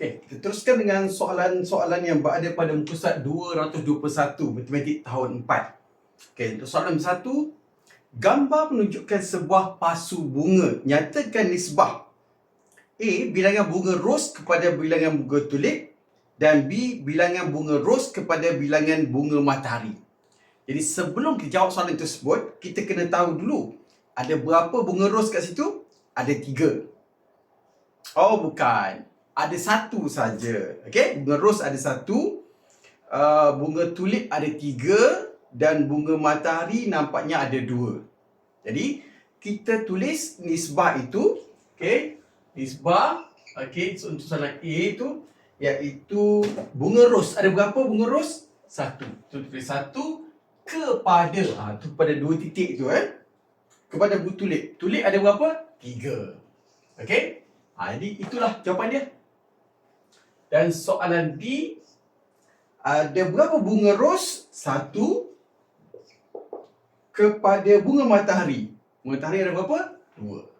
Okey, kita teruskan dengan soalan-soalan yang berada pada muka surat 221 matematik tahun 4. Okey, untuk soalan nombor satu, gambar menunjukkan sebuah pasu bunga. Nyatakan nisbah A bilangan bunga ros kepada bilangan bunga tulip dan B bilangan bunga ros kepada bilangan bunga matahari. Jadi sebelum kita jawab soalan tersebut, kita kena tahu dulu ada berapa bunga ros kat situ? Ada tiga. Oh bukan ada satu saja. Okey, bunga ros ada satu, uh, bunga tulip ada tiga dan bunga matahari nampaknya ada dua. Jadi kita tulis nisbah itu, okey, nisbah, okey, so, untuk soalan A itu iaitu bunga ros. Ada berapa bunga ros? Satu. So, tulis satu kepada, ah tu pada dua titik tu eh. Kepada bunga tulip. Tulip ada berapa? Tiga. Okey? Ha, jadi itulah jawapan dia. Dan soalan B, ada berapa bunga ros? Satu kepada bunga matahari. Bunga matahari ada berapa? Dua.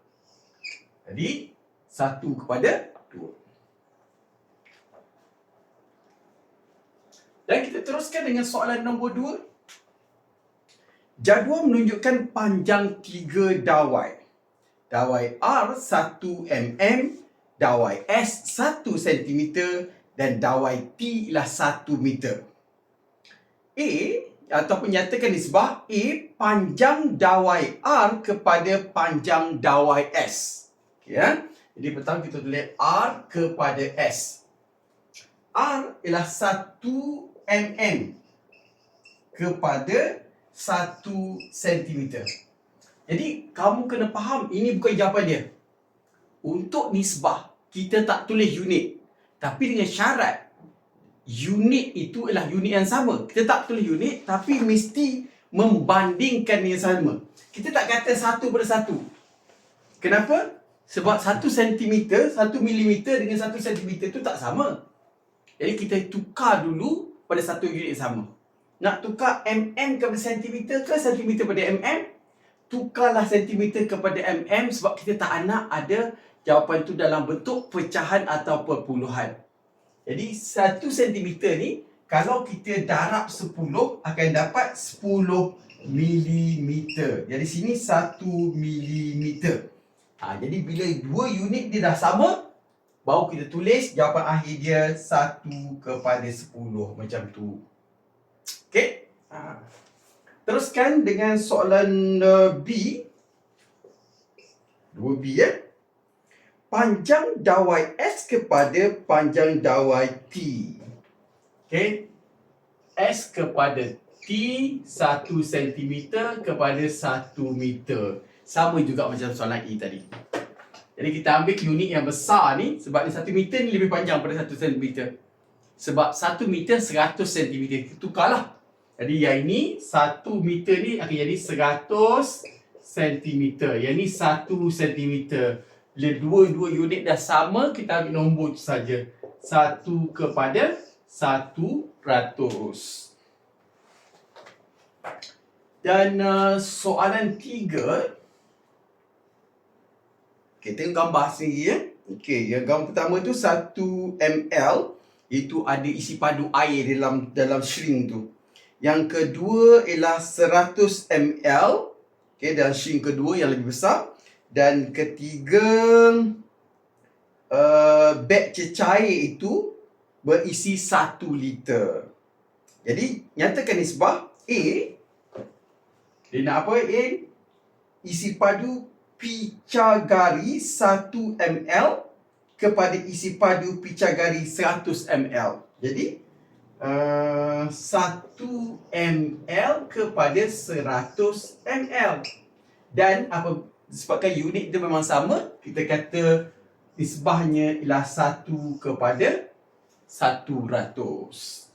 Jadi, satu kepada dua. Dan kita teruskan dengan soalan nombor dua. Jadual menunjukkan panjang tiga dawai. Dawai R 1 mm, dawai S 1 cm dan dawai T ialah 1 meter. A ataupun nyatakan nisbah A panjang dawai R kepada panjang dawai S. Okay, ya? Jadi pertama kita tulis R kepada S. R ialah 1 mm kepada 1 cm. Jadi kamu kena faham ini bukan jawapan dia. Untuk nisbah kita tak tulis unit. Tapi dengan syarat unit itu ialah unit yang sama. Kita tak tulis unit tapi mesti membandingkan yang sama. Kita tak kata satu pada satu. Kenapa? Sebab satu sentimeter, satu milimeter dengan satu sentimeter itu tak sama. Jadi kita tukar dulu pada satu unit sama. Nak tukar mm kepada sentimeter ke sentimeter pada mm? tukarlah sentimeter kepada mm sebab kita tak nak ada jawapan tu dalam bentuk pecahan atau perpuluhan. Jadi satu sentimeter ni kalau kita darab 10 akan dapat 10 milimeter. Jadi sini 1 milimeter. Ha, jadi bila dua unit dia dah sama baru kita tulis jawapan akhir dia 1 kepada 10 macam tu. Okey? Ha. Teruskan dengan soalan uh, B. 2B ya. Panjang dawai S kepada panjang dawai T. Okey. S kepada T 1 cm kepada 1 meter. Sama juga macam soalan E tadi. Jadi kita ambil unit yang besar ni sebab ni 1 meter ni lebih panjang pada 1 cm. Sebab 1 meter 100 cm. Tukarlah. Jadi yang ini 1 meter ni akan jadi 100 cm. Yang ni 1 cm. Bila dua-dua unit dah sama, kita ambil nombor tu saja. 1 kepada 100. Dan uh, soalan tiga. Okay, tengok gambar sini ya. Okay, yang gambar pertama tu 1 ml. Itu ada isi padu air dalam dalam shrink tu. Yang kedua ialah 100 ml. Okay, dan shrink kedua yang lebih besar. Dan ketiga, uh, beg cecair itu berisi 1 liter. Jadi, nyatakan nisbah A. Dia nak apa A? Isi padu picagari 1 ml kepada isi padu picagari 100 ml. Jadi, uh, 1 ml kepada 100 ml. Dan apa sebabkan unit dia memang sama, kita kata nisbahnya ialah 1 kepada 100.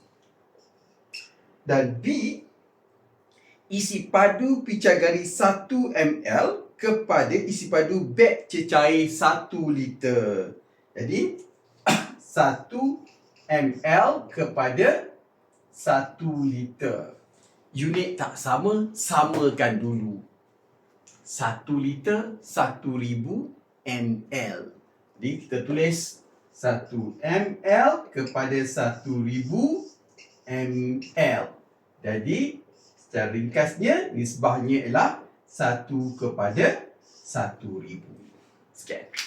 Dan B isi padu picagari 1 ml kepada isi padu beg cecair 1 liter. Jadi 1 ml kepada 1 liter. Unit tak sama, samakan dulu. 1 liter, 1000 ml. Jadi kita tulis 1 ml kepada 1000 ml. Jadi secara ringkasnya nisbahnya ialah 1 kepada 1000. Sekian.